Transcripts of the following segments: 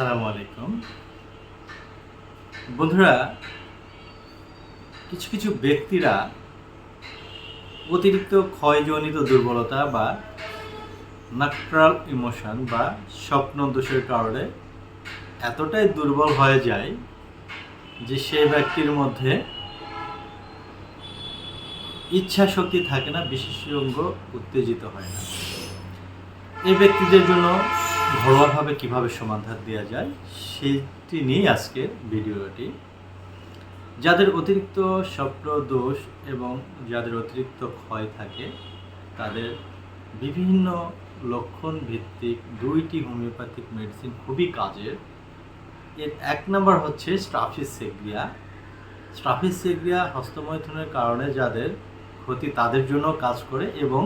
আসসালামু আলাইকুম। বন্ধুরা, কিছু কিছু ব্যক্তিরা অতিরিক্ত ক্ষয়জনিত দুর্বলতা বা নাকট্রাল ইমোশন বা স্বপ্ন দোষের কারণে এতটাই দুর্বল হয়ে যায় যে সেই ব্যক্তির মধ্যে ইচ্ছা শক্তি থাকে না, বিশেষজ্ঞ উত্তেজিত হয় না। এই ব্যক্তিদের জন্য ঘরোয়াভাবে কীভাবে সমাধান দেওয়া যায় সেটি নিয়েই আজকে ভিডিওটি। যাদের অতিরিক্ত স্বপ্ন, দোষ এবং যাদের অতিরিক্ত ক্ষয় থাকে, তাদের বিভিন্ন লক্ষণ ভিত্তিক দুইটি হোমিওপ্যাথিক মেডিসিন খুবই কাজের। এর এক নম্বর হচ্ছে স্ট্রাফিস সেগ্রিয়া স্ট্রাফিস সেগ্রিয়া হস্তমৈথুনের কারণে যাদের ক্ষতি তাদের জন্য কাজ করে এবং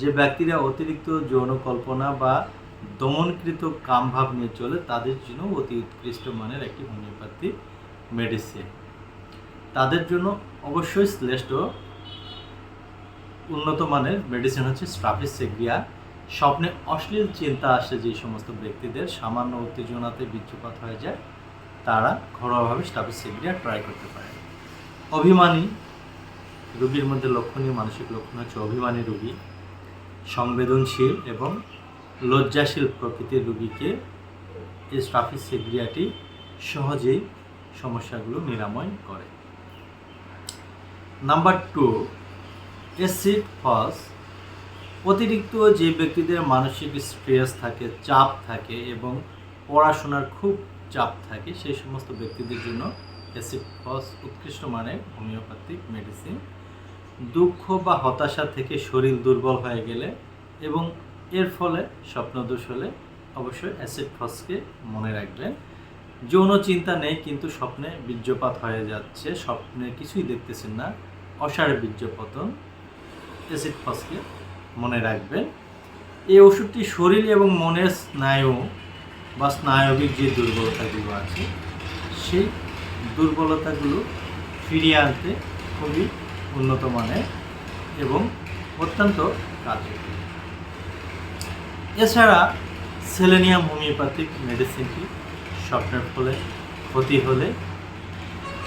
যে ব্যক্তিরা অতিরিক্ত যৌন কল্পনা বা দমনকৃত কামভাব নিয়ে চলে তাদের জন্য অতি উৎকৃষ্ট মানের একটি হোমিওপ্যাথি মেডিসিন। তাদের জন্য অবশ্যই শ্রেষ্ঠ উন্নত মানের মেডিসিন হচ্ছে স্ট্রাফিস সেগ্রিয়া স্বপ্নে অশ্লীল চিন্তা আসে যে সমস্ত ব্যক্তিদের, সামান্য উত্তেজনাতে বীর্যপাত হয়ে যায়, তারা ঘরোয়াভাবে স্ট্রাফিস সেগ্রিয়া ট্রাই করতে পারে। অভিমানী রোগীর মধ্যে লক্ষণীয় মানসিক লক্ষণ হচ্ছে অভিমানী রোগী, সংবেদনশীল এবং লজ্জাশীল প্রকৃতির রোগীকে এই স্ট্রাফিস সেগ্রিয়াটি সহজেই সমস্যাগুলো নিরাময় করে। নাম্বার টু অ্যাসিড ফস অতিরিক্ত যে ব্যক্তিদের মানসিক স্ট্রেস থাকে, চাপ থাকে এবং পড়াশোনার খুব চাপ থাকে, সেই সমস্ত ব্যক্তিদের জন্য অ্যাসিড ফস উৎকৃষ্ট মানের হোমিওপ্যাথিক মেডিসিন দুঃখ বা হতাশা থেকে শরীর দুর্বল হয়ে গেলে এবং এর ফলে স্বপ্নদোষ হলে অবশ্যই অ্যাসিড ফসকে মনে রাখবেন। যৌন চিন্তা নেই, কিন্তু স্বপ্নে বীর্যপাত হয়ে যাচ্ছে। স্বপ্নে কিছুই দেখতেছেন না। অসারে বীর্যপতন অ্যাসিড ফসকে মনে রাখবেন। এই ওষুধটি শরীর এবং মনের স্নায়ু বা স্নায়বিক যে দুর্বলতাগুলো আছে, সেই দুর্বলতাগুলো ফিরিয়ে আনতে খুবই উন্নত মানের এবং অত্যন্ত কার্যকরী। এছাড়া সেলেনিয়াম হোমিওপ্যাথিক মেডিসিনটি স্বপ্নের ফলে ক্ষতি হলে,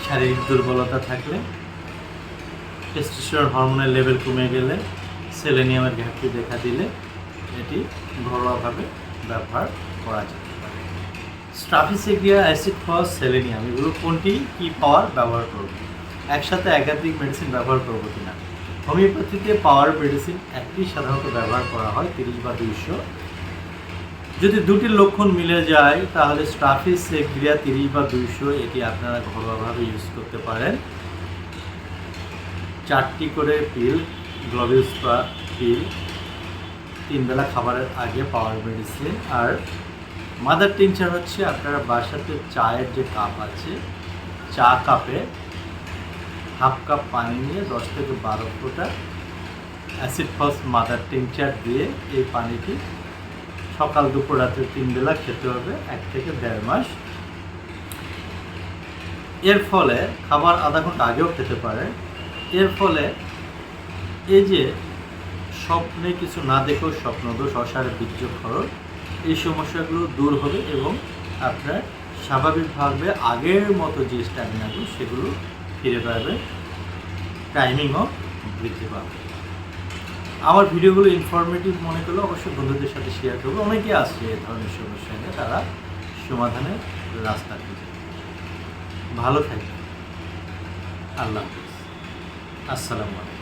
শারীরিক দুর্বলতা থাকলে টেস্টোস্টেরন হরমোনের লেভেল কমে গেলে সেলেনিয়ামের ঘাটতি দেখা দিলে এটি ঘরোয়াভাবে ব্যবহার করা যেতে পারে। অ্যাসিড ফস সেলেনিয়াম এগুলো কোনটি, কী পাওয়ার ব্যবহার করব? একসাথে একাধিক মেডিসিন ব্যবহার করব কিনা? হোমিওপ্যাথিতে পাওয়ার মেডিসিন একটি সাধারণত ব্যবহার করা হয় তিরিশ বা দুইশো। যদি দুটি লক্ষণ মিলে যায়, তাহলে স্ট্রাফিস সেগ্রিয়া তিরিশ বা দুইশো, এটি আপনারা ঘরোয়াভাবে ইউজ করতে পারেন। চারটি করে পিল গ্লোবিউস বা পিল তিন খাবারের আগে পাওয়ার মেডিসিন। আর মাদার টিনচার হচ্ছে আপনারা বাসাতে চায়ের যে কাপ আছে, চা কাপে হাফ কাপ পানি নিয়ে দশ থেকে বারো ফোঁটা অ্যাসিড ফস মাদার টিনচার দিয়ে এই পানিটি সকাল, দুপুর রাতে তিন বেলা খেতে হবে, এক থেকে দেড় মাস। এর ফলে খাবার আধা ঘণ্টা আগেও খেতে পারে। এর ফলে এই যে স্বপ্নে কিছু না দেখেও স্বপ্নদোষ, অসারে, বীর্য খরচ এই সমস্যাগুলো দূর হবে এবং আপনার স্বাভাবিকভাবে আগের মতো যে স্ট্যামিনাগুলো সেগুলো ফিরে পাবে টাইমিংও বৃদ্ধি পাবে। আমার ভিডিওগুলো ইনফরমেটিভ মনে করলে অবশ্যই বন্ধুদের সাথে শেয়ার করব। অনেকে আসছে এ ধরনের সমস্যা নিয়ে, তারা সমাধানের রাস্তা খুঁজে ভালো থাকবে আল্লাহ হাফিজ। আসসালামু আলাইকুম।